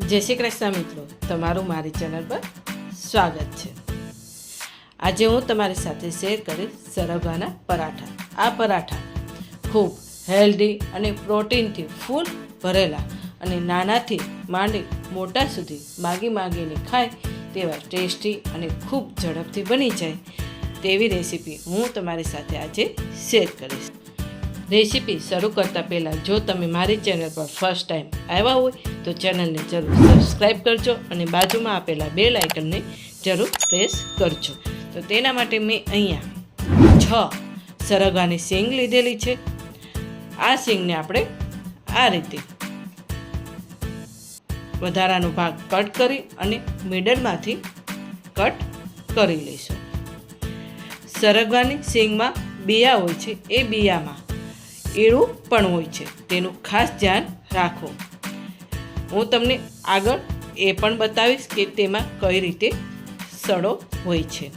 જય શ્રી કૃષ્ણ મિત્રો, તમારું મારી ચેનલ પર સ્વાગત છે. આજે હું તમારી સાથે શેર કરીશ સરભાના પરાઠા. આ પરાઠા ખૂબ હેલ્ધી અને પ્રોટીનથી ફૂલ ભરેલા અને નાનાથી માંડી મોટા સુધી માગી માગીને ખાય તેવા ટેસ્ટી અને ખૂબ ઝડપથી બની જાય તેવી રેસીપી હું તમારી સાથે આજે શેર કરીશ. રેસીપી શરૂ કરતાં પહેલાં જો તમે મારી ચેનલ પર ફર્સ્ટ ટાઈમ આવ્યા હોય, તો ચેનલને જરૂર સબસ્ક્રાઈબ કરજો અને બાજુમાં આપેલા બેલ આઇકનને જરૂર પ્રેસ કરજો. તો તેના માટે મેં અહીંયા છ સરગવાની સિંગ લીધેલી છે. આ સિંગને આપણે આ રીતે વધારાનો ભાગ કટ કરી અને મિડલમાંથી કટ કરી લઈશું. સરગવાની સિંગમાં બિયા હોય છે, એ બિયામાં એળું પણ હોય છે. તેનું ખાસ ધ્યાન રાખો. હું તમને આગળ એ પણ બતાવીશ કે તેમાં કઈ રીતે સડો હોય છે.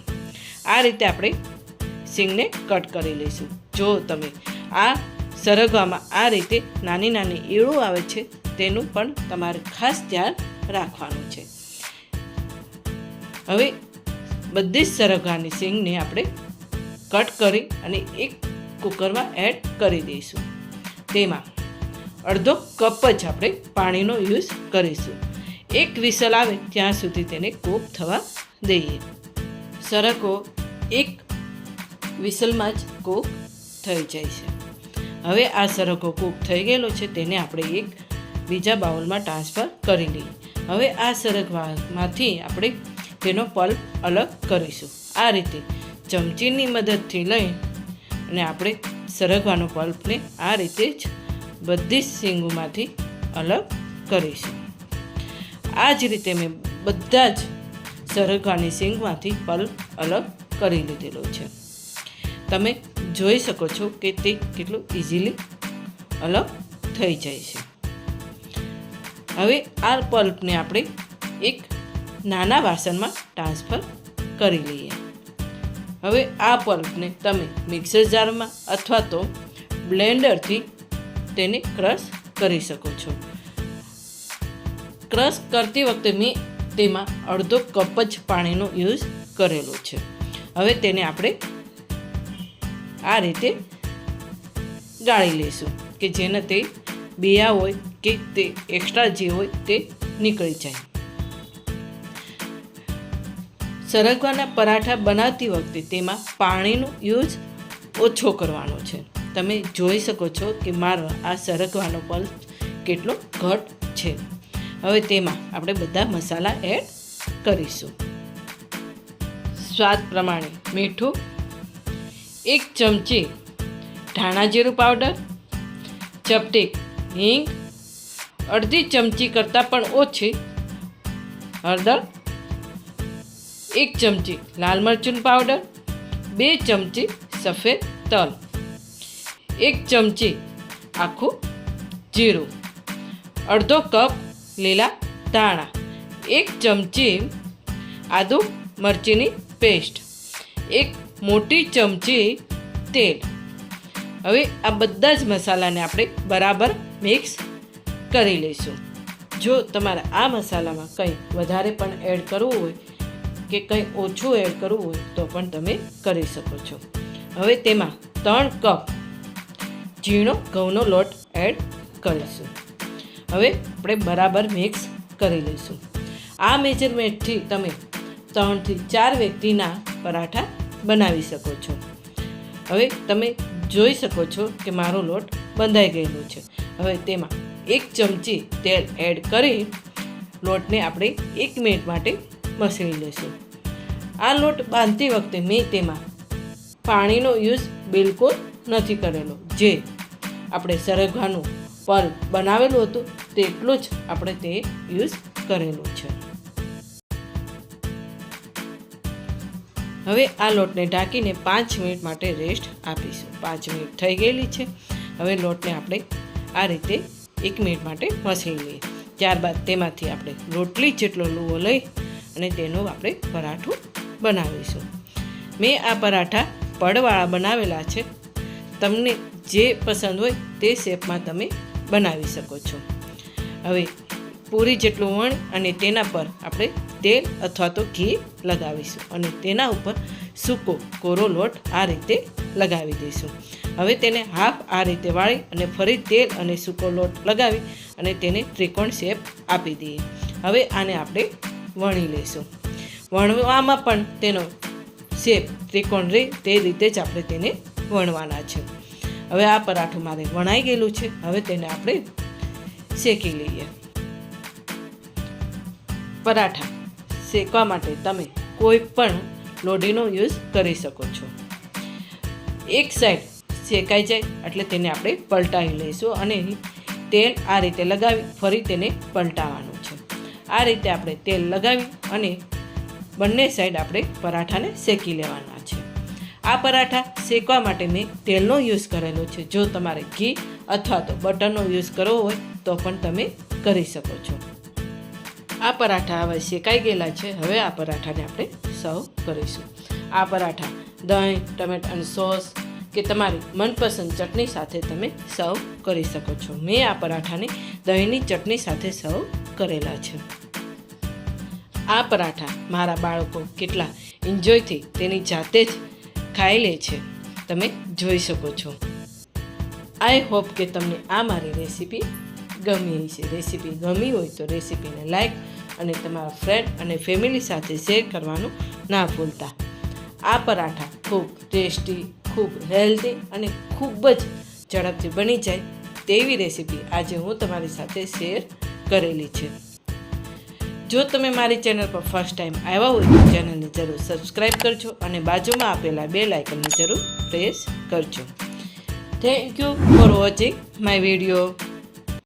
આ રીતે આપણે સિંગને કટ કરી લઈશું. જો તમે આ સરગવામાં આ રીતે નાની નાની એળું આવે છે, તેનું પણ તમારે ખાસ ધ્યાન રાખવાનું છે. હવે બધી જ સરગવાની સિંગને આપણે કટ કરી અને એક કુકરમાં એડ કરી દઈશું. તેમાં અડધો કપ જ આપણે પાણીનો યુઝ કરીશું. એક વિસલ આવે ત્યાં સુધી તેને કૂક થવા દઈએ. સરકો એક વિસલમાં જ કૂક થઈ જાય છે. હવે આ સરકો કૂક થઈ ગયેલો છે તેને આપણે એક બીજા બાઉલમાં ટ્રાન્સફર કરી લઈએ. હવે આ સરકમાંથી આપણે તેનો પલ્પ અલગ કરીશું. આ રીતે ચમચીની મદદથી લઈ અને આપણે સરગવાનો પલ્પને આ રીતે જ બધી જ શીંગોમાંથી અલગ કરીશું. આ જ રીતે મેં બધા જ સરગવાની સિંગમાંથી પલ્પ અલગ કરી લીધેલો છે. તમે જોઈ શકો છો કે તે કેટલું ઇઝીલી અલગ થઈ જાય છે. હવે આ પલ્પને આપણે એક નાના વાસણમાં ટ્રાન્સફર કરી લઈએ. હવે આ પલ્પને તમે મિક્સર જારમાં અથવા તો બ્લેન્ડરથી તેને ક્રશ કરી શકો છો. ક્રશ કરતી વખતે મેં તેમાં અડધો કપ જ પાણીનો યુઝ કરેલો છે. હવે તેને આપણે આ રીતે ગાળી લઈશું કે જેને તે બિયા હોય કે તે એક્સ્ટ્રા જે હોય તે નીકળી જાય. સરગવાના પરાઠા બનાવતી વખતે તેમાં પાણીનો યુઝ ઓછો કરવાનો છે. તમે જોઈ શકો છો કે મારો આ સરગવાનો પલ્સ કેટલો ઘટ છે. હવે તેમાં આપણે બધા મસાલા એડ કરીશું. સ્વાદ પ્રમાણે મીઠું, એક ચમચી ધાણા જીરું પાવડર, ચપટી હિંગ, અડધી ચમચી કરતાં પણ ઓછી હળદર એક ચમચી લાલ મરચું પાવડર બે ચમચી સફેદ તલ, એક ચમચી આખું જીરું, અડધો કપ લીલા ધાણા, એક ચમચી આદુ મરચીની પેસ્ટ એક મોટી ચમચી તેલ. હવે આ બધા જ મસાલાને આપણે બરાબર મિક્સ કરી લઈશું. જો તમારે આ મસાલામાં કંઈ વધારે પણ એડ કરવું હોય કે કંઈ ઓછું એડ કરવું હોય તો પણ તમે કરી શકો છો. હવે તેમાં ત્રણ કપ ઝીણો ઘઉંનો લોટ એડ કરીશું. હવે આપણે બરાબર મિક્સ કરી લઈશું. આ મેજરમેન્ટથી તમે ત્રણથી ચાર વ્યક્તિના પરાઠા બનાવી શકો છો. હવે તમે જોઈ શકો છો કે મારો લોટ બંધાઈ ગયેલો છે. હવે તેમાં એક ચમચી તેલ એડ કરી લોટને આપણે એક મિનિટ માટે મસળી લઈશું. આ લોટ બાંધતી વખતે મેં તેમાં પાણીનો યુઝ બિલકુલ નથી કરેલો. જે આપણે સરગવાનું પર બનાવેલું હતું તેટલું જ આપણે તે યુઝ કરેલું છે. હવે આ લોટને ઢાંકીને પાંચ મિનિટ માટે રેસ્ટ આપીશું. પાંચ મિનિટ થઈ ગયેલી છે. હવે લોટને આપણે આ રીતે એક મિનિટ માટે મસળી લઈએ. ત્યારબાદ તેમાંથી આપણે રોટલી જેટલો લુવો લઈ અને તેનું આપણે પરાઠું બનાવીશું. મેં આ પરાઠા પડવાળા બનાવેલા છે. તમને જે પસંદ હોય તે શેપમાં તમે બનાવી શકો છો. હવે પૂરી જેટલું વણ અને તેના પર આપણે તેલ અથવા તો ઘી લગાવીશું અને તેના ઉપર સૂકો કોરો લોટ આ રીતે લગાવી દઈશું. હવે તેને હાફ આ રીતે વાળી અને ફરી તેલ અને સૂકો લોટ લગાવી અને તેને ત્રિકોણ શેપ આપી દઈએ. હવે આને આપણે વણી લઈશું. વણવામાં પણ તેનો શેપ ત્રિકોણ રહે તે રીતે જ આપણે તેને વણવાના છે. હવે આ પરાઠું મારે વણાઈ ગયેલું છે. હવે તેને આપણે શેકી લઈએ. પરાઠા શેકવા માટે તમે કોઈ પણ લોઢીનો યુઝ કરી શકો છો. એક સાઈડ શેકાઈ જાય એટલે તેને આપણે પલટાવી લઈશું અને તેલ આ રીતે લગાવી ફરી તેને પલટાવવાનું છે. આ રીતે આપણે તેલ લગાવી અને બંને સાઈડ આપણે પરાઠાને શેકી લેવાના છે. આ પરાઠા શેકવા માટે મેં તેલનો યુઝ કરેલો છે. જો તમારે ઘી અથવા તો બટરનો યુઝ કરવો હોય તો પણ તમે કરી શકો છો. આ પરાઠા હવે શેકાઈ ગયેલા છે. હવે આ પરાઠાને આપણે સર્વ કરીશું. આ પરાઠા દહીં, ટમેટાનો સોસ કે તમારી મનપસંદ ચટણી સાથે તમે સર્વ કરી શકો છો. મેં આ પરાઠાને દહીંની ચટણી સાથે સર્વ કરેલા છે. આ પરાઠા મારા બાળકો કેટલા એન્જોયથી તેની જાતે જ ખાઈ લે છે. તમે જોઈ શકો છો. આઈ હોપ કે તમને આ મારી રેસીપી ગમી છે રેસીપી ગમી હોય તો રેસીપીને લાઈક અને તમારા ફ્રેન્ડ અને ફેમિલી સાથે શેર કરવાનું ના ભૂલતા. આ પરાઠા ખૂબ ટેસ્ટી ખૂબ હેલ્ધી અને ખૂબ જ ઝડપથી બની જાય તેવી રેસીપી આજે હું તમારી સાથે શેર કરેલી છે. જો તમે મારી ચેનલ પર ફર્સ્ટ ટાઈમ આવ્યા હોય તો ચેનલને જરૂર સબસ્ક્રાઈબ કરજો અને બાજુમાં આપેલા બે લાઇકનને જરૂર પ્રેસ કરજો. Thank you for watching my video